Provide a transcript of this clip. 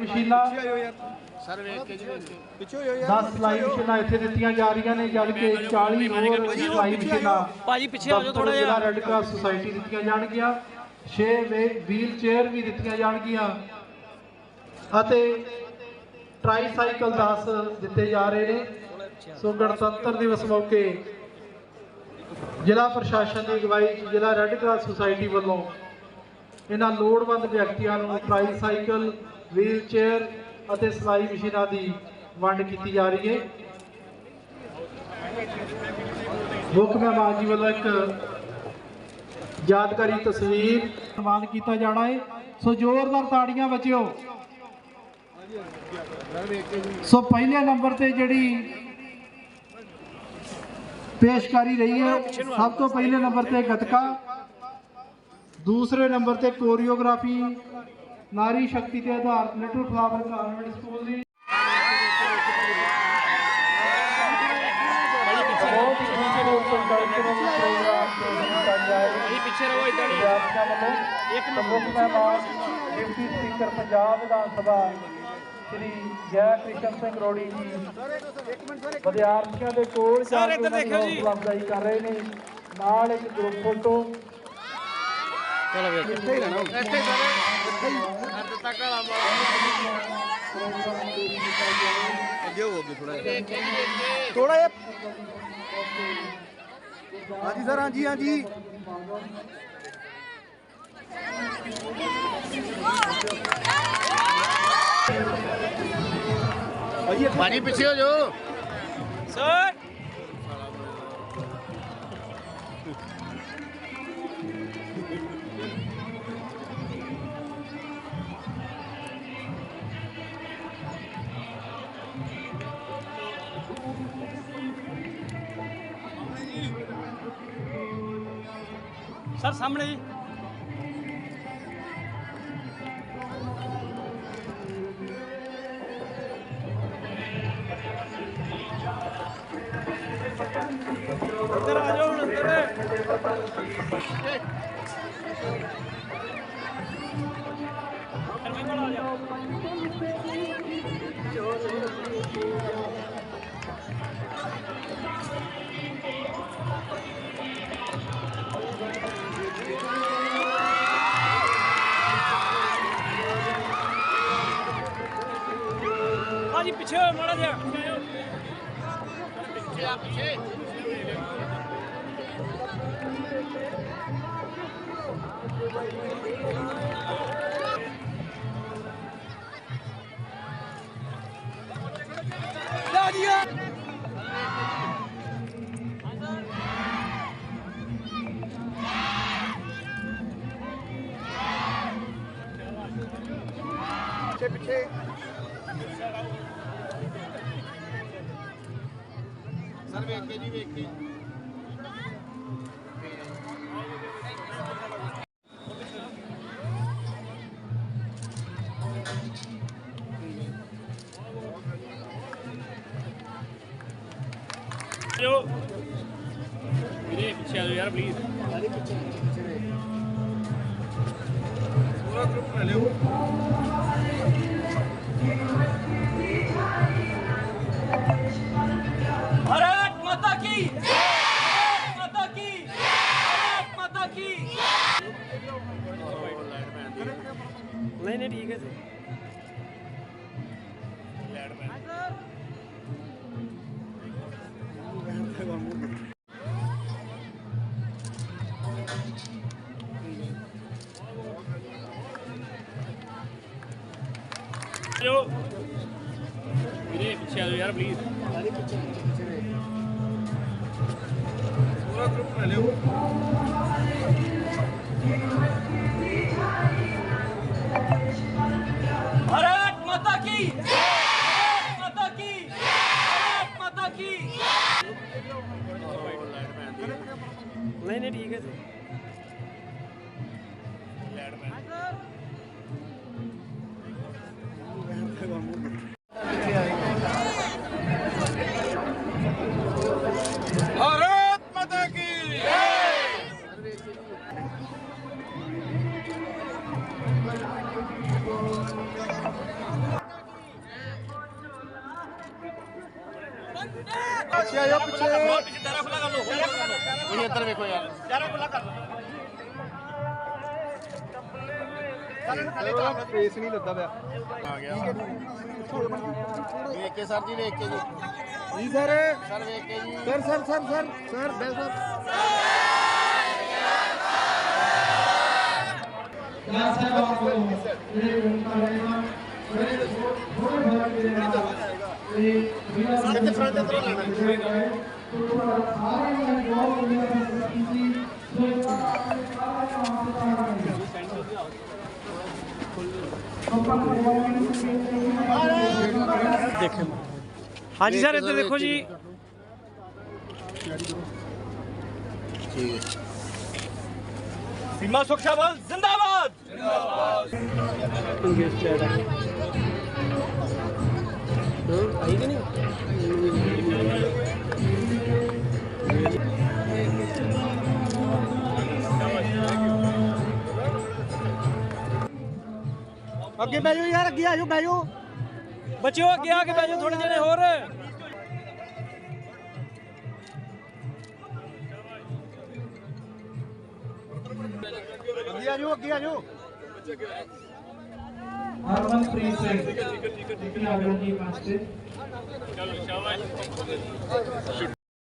ਮਸ਼ੀਨਾਂ ਸਰ ਵੇਖ ਕੇ ਜੀ ਵੇਖ ਕੇ। ਪਿੱਛੇ ਹੋ ਯਾਰ 10 ਸਲਾਈ ਮਸ਼ੀਨਾਂ ਇੱਥੇ ਦਿੱਤੀਆਂ ਜਾ ਰਹੀਆਂ ਨੇ ਜਦ ਕਿ 40 ਹੋਰ ਸਲਾਈ ਮਸ਼ੀਨਾਂ ਭਾਜੀ ਪਿੱਛੇ ਆ ਜਾਓ ਥੋੜਾ ਜਿਹਾ ਰੈੱਡ ਕਰਾਸ ਸੁਸਾਇਟੀ ਦਿੱਤੀਆਂ ਜਾਣਗੀਆਂ 6 ਵੀਲ ਚੇਅਰ ਵੀ ਦਿੱਤੀਆਂ ਜਾਣਗੀਆਂ। ਅਤੇ ਟ੍ਰਾਈਸਾਈਕਲ 10 ਦਿੱਤੇ ਜਾ ਰਹੇ ਨੇ। ਸੋ ਗਣਤੰਤਰ ਦਿਵਸ ਮੌਕੇ ਜ਼ਿਲ੍ਹਾ ਪ੍ਰਸ਼ਾਸਨ ਦੀ ਅਗਵਾਈ 'ਚ ਜ਼ਿਲ੍ਹਾ ਰੈੱਡ ਕਰਾਸ ਸੁਸਾਇਟੀ ਵੱਲੋਂ ਇਹਨਾਂ ਲੋੜਵੰਦ ਵਿਅਕਤੀਆਂ ਨੂੰ ਟ੍ਰਾਈਸਾਈਕਲ ਵੀਲ ਚੇਅਰ ਅਤੇ ਸਿਲਾਈ ਮਸ਼ੀਨਾਂ ਦੀ ਵੰਡ ਕੀਤੀ ਜਾ ਰਹੀ ਹੈ। ਮੁੱਖ ਮਹਿਮਾਨ ਜੀ ਵੱਲੋਂ ਇੱਕ ਯਾਦਗਾਰੀ ਤਸਵੀਰ ਸਨਮਾਨ ਕੀਤਾ ਜਾਣਾ ਹੈ। ਸੋ ਜ਼ੋਰਦਾਰ ਤਾੜੀਆਂ ਬੱਚਿਓ ਸੋ ਪਹਿਲੇ ਨੰਬਰ ਤੇ ਜਿਹੜੀ ਪੇਸ਼ਕਾਰੀ ਰਹੀ ਹੈ, ਸਭ ਤੋਂ ਪਹਿਲੇ ਨੰਬਰ ਤੇ ਗਤਕਾ, ਦੂਸਰੇ ਨੰਬਰ ਤੇ ਕੋਰੀਓਗ੍ਰਾਫੀ ਨਾਰੀ ਸ਼ਕਤੀ ਤੇ ਆਧਾਰਿਤ ਲਿਟਲ ਫਲਾਵਰ ਕਾਨਵੈਂਟ ਸਕੂਲ ਦੀ ਪਿੱਛੇ ਰਹੋ ਇਦਾਂ ਨਹੀਂ ਇੱਕ ਮੁੱਖ ਮਹਿਮਾਨ ਡਿਪਟੀ ਸਪੀਕਰ ਪੰਜਾਬ ਵਿਧਾਨ ਸਭਾ ਸ੍ਰੀ ਜੈ ਕ੍ਰਿਸ਼ਨ ਸਿੰਘ ਰੋੜੀ ਜੀ ਵਿਦਿਆਰਥੀਆਂ ਦੇ ਕੋਲ ਹੌਸਲਾ ਅਫਜ਼ਾਈ ਕਰ ਰਹੇ ਨੇ। ਨਾਲ ਇੱਕ ਗਰੁੱਪ ਫੋਟੋ ਚਲੋ ਵੇਖ। ਇੱਥੇ ਹੀ ਰਹਿਣਾ ਇੱਥੇ ਹੀ ਹੱਦ ਤੱਕ ਵਾਲਾ ਅੱਗੇ ਹੋ ਅੱਗੇ ਥੋੜਾ ਜੀ ਕੇ ਥੋੜਾ ਜਿਹਾ। ਹਾਂਜੀ ਸਰ ਹਾਂਜੀ ਹਾਂਜੀ। ਭਾਜੀ ਪਿੱਛੇ ਹੋ ਜਾਓ। ਸਰ। ਸਰ ਸਾਹਮਣੇ ਜੀ ਇੱਧਰ ਆ ਜਾਓ ਹੁਣ ਪਿੱਛੇ ਹੋਇਓ ਮਾੜਾ ਜਿਹਾ ਪਿੱਛੇ ਆ ਪਿੱਛੇ ਪਿੱਛੇ ਪਿੱਛੇ ਸਰ ਵੇਖ ਕੇ ਜੀ ਵੇਖ ਕੇ। ਜੋ ਵੀਰੇ ਪਿੱਛੇ ਆ ਜਾਓ ਯਾਰ ਪਲੀਜ਼ ਪੂਰਾ ਗਰੁੱਪ ਲੈ ਲਿਓ ਲਾਈਟ ਪੈਂਦੀ ਨਹੀਂ ਨਹੀਂ ਠੀਕ ਹੈ ਜੀ। ਲਾਈਟ ਪੈਂਦੀ ਜੋ ਵੀਰੇ ਪਿੱਛੇ ਆ ਜਾਓ ਯਾਰ ਪਲੀਜ਼ ਸਾਰੇ ਪਿੱਛੇ ਪਿੱਛੇ ਪੂਰਾ ਗਰੁੱਪ ਲੈ ਲਿਓ। ਅੱਛਾ ਯੋ ਪਿੱਛੇ ਡਰਾ ਖੁੱਲਾ ਕਰ ਲੋ ਇਹ ਇੱਧਰ ਵੇਖੋ ਯਾਰ। ਡਰਾ ਖੁੱਲਾ ਕਰ ਲੋ ਫੇਸ ਨਹੀਂ ਲੱਗਾ ਪਿਆ। ਆ ਗਿਆ। ਵੇਖ ਕੇ ਸਰ ਜੀ ਵੇਖ ਕੇ ਜੀ। ਜੀ ਸਰ। ਸਰ ਵੇਖ ਕੇ ਜੀ। Sir sir sir sir. Sir ਬੈਲ ਸਰ। ਯਾਰ ਸਾਹਿਬ ਆਪਕੋ ਜਿਹੜੇ ਵੋਟਰ ਰਹੇ ਹਨ ਬੜੇ ਥੋੜੇ ਫ਼ਰਕ ਦੇ ਨਾਲ ਇਹ ਬਿਨਾਂ ਕਿੱਥੇ front ਤੇ ਤਰ੍ਹਾਂ ਲੈਣਾ? तो ਸਾਰੇ ਨੇ ਬਹੁਤ ਵਧੀਆ ਫੈਸਲਾ ਕੀਤੀ ਸੋ ਇਸ ਵਾਰ ਆਪਣੇ ਸਾਰਿਆਂ ਨੂੰ ਆਪਸੇ ਚਾਹਾਂਗੇ ਹਾਂਜੀ ਸਰ ਇੱਧਰ ਦੇਖੋ ਜੀ ਠੀਕ ਹੈ ਸੀਮਾ ਸੁਰੱਖਿਆ ਬਲ ਜ਼ਿੰਦਾਬਾਦ ਅੱਗੇ ਬਹਿ ਜਾਓ ਯਾਰ, ਅੱਗੇ ਆ ਜਾਓ, ਬਹਿ ਜਾਓ। ਬੱਚਿਓ, ਅੱਗੇ ਆ ਕੇ ਬਹਿ ਜਾਓ ਥੋੜੇ ਜਣੇ ਹੋਰ। ਅੱਗੇ ਆ ਜਾਓ, ਅੱਗੇ ਆ ਜਾਓ। ਹਰਮਨਪ੍ਰੀਤ ਸਿੰਘ। ਜੀ ਆ ਗਏ ਜੀ? ਪਾਸਤੇ